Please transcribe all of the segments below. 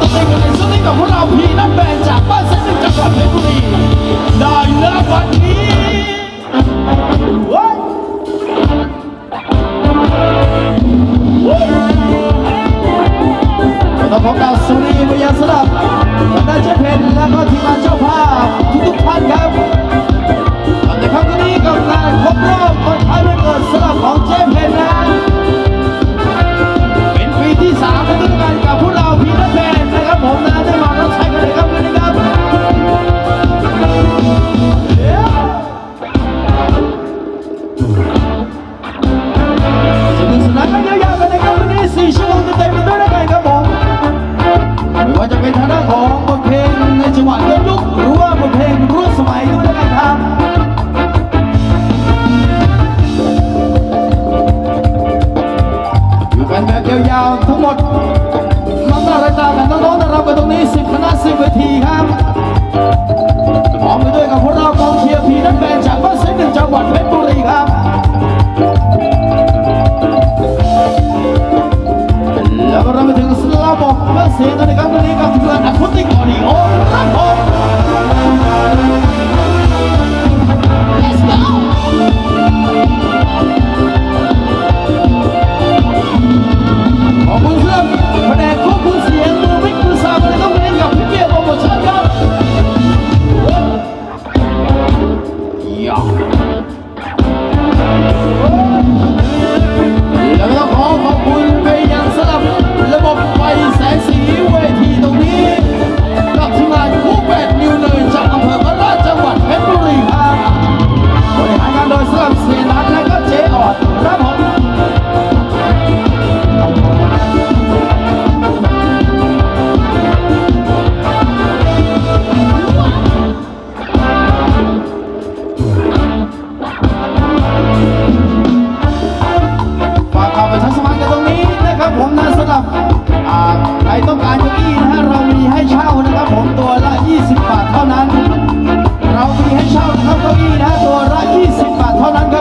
ต้องเป็นเนทีนี้กับพวกเราพีนัทแบนจากบ้านเซนต์จังหวัดเพชรบุรีได้แล้ววันนี้เว้ยต้องขอกล่าวสุรีไปยังสำหรับคณะเจ้าเพนและก็ทีมงานเจ้าภาพทุกท่านครับ จะเป็นทางด้านของบทเพลงในจังหวะย้อนยุคหรือว่าบทเพลงร่วมสมัยด้วยนะครับอยู่กันแบบยาวๆทั้งหมดน้องๆรายการกับน้องๆนะครับกันตรงนี้สิบคณะสิบเวทีครับพร้อมไปด้วยกับพวกเรากองเชียร์พีนัทแบนจากบ้านเซนหนึ่งจังหวัดเพชรบุรีครับแล้วก็เราไปถึงสลาบอกเมื่อเสียงนะครับ วั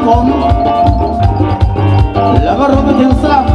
ผม แล้วก็รวมไปถึงสลับ